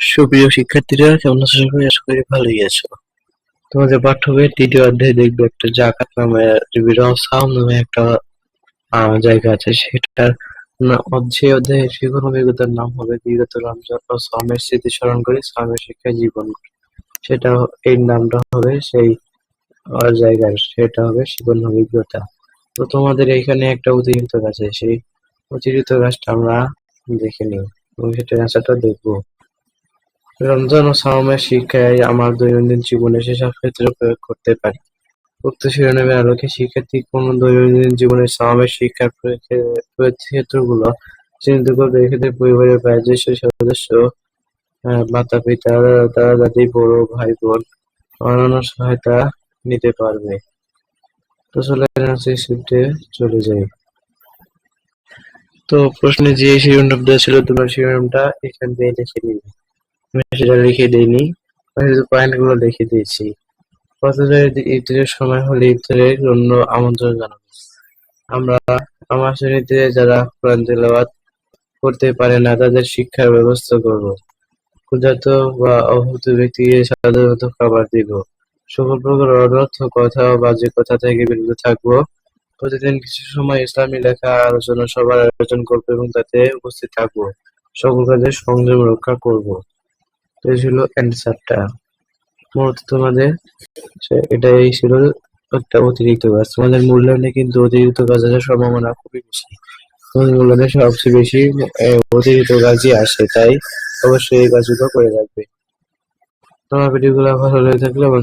সুপ্রিয় শিক্ষার্থীরা, কেমন আছো সবাই? আশা করি ভালোই আছো। তোমাদের পাঠ্য তৃতীয় অধ্যায়ে দেখবে একটা জাকাত নামে সাম নামে একটা জায়গা আছে। সেটার না- অধ্যায়, অধ্যায়ে শিক্ষণ অভিজ্ঞতার নাম হবে, বিগত রমজান ও সামের স্মৃতি স্মরণ করে সামের শিক্ষা জীবন। সেটা এই নামটা হবে সেই জায়গার, সেটা হবে জীবন অভিজ্ঞতা। তো তোমাদের এখানে একটা অতিরিক্ত গাছ আছে, সেই অতিরিক্ত গাছটা আমরা দেখে নিই এবং অ্যান্সারটা দেখব। রমজান ও সাওমের শিক্ষায় আমার দৈনন্দিন জীবনে সেসব ক্ষেত্রে প্রয়োগ করতে পারি। উক্ত শিরোনামের আলোকে শিক্ষার্থী কোন দৈনন্দিন জীবনে সাওমের শিক্ষার ক্ষেত্রগুলো চিহ্নিত করবে? এক্ষেত্রে পরিবারের বয়োজ্যেষ্ঠ সদস্য আহ, মাতা পিতা দাদা দাদি বড় ভাই বোন অন্যান্য সহায়তা নিতে পারবে। তো চলে শিফটে চলে যাই। তো প্রশ্নে যে শিরোনাম দেওয়া ছিল তোমরা শিরোনামটা এখান দিয়ে লিখে নিবে আমি সেটা লিখে দিইনি। আমি শুধু পয়েন্টগুলো লিখে দিয়েছি। কতজনের ইফতারের সময় হলে ইফতারের জন্য আমন্ত্রণ জানাব। আমরা আমার শ্রেণীতে যারা কোরআন তেলাওয়াত করতে পারে না, তাদের শিক্ষার ব্যবস্থা করব। ক্ষুধার্ত বা অভুক্ত ব্যক্তিকে সাধারণত খাবার দিব। সকল প্রকার অনর্থ কথা ও বাজে কথা থেকে বিরত থাকব। প্রতিদিন কিছু সময় ইসলামী লেখা, আলোচনা, সভার আয়োজন করব এবং তাতে উপস্থিত থাকব। সকল কাজে সংযম রক্ষা করব। এই ছিল অ্যান্সারটা মূলত তোমাদের এটাই ছিল একটা অতিরিক্ত কাজ। তোমাদের মূল্যায়নে কিন্তু অতিরিক্ত কাজ আসার সম্ভাবনা খুবই বেশি। তোমাদের মূল্যায়নে সবচেয়ে বেশি অতিরিক্ত কাজই আসে, তাই অবশ্যই এই কাজগুলো করে রাখবে। তোমার ভিডিওগুলো ভালো লেগে থাকলে আমার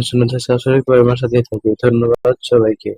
আমার সাথে থাকবে। ধন্যবাদ সবাইকে।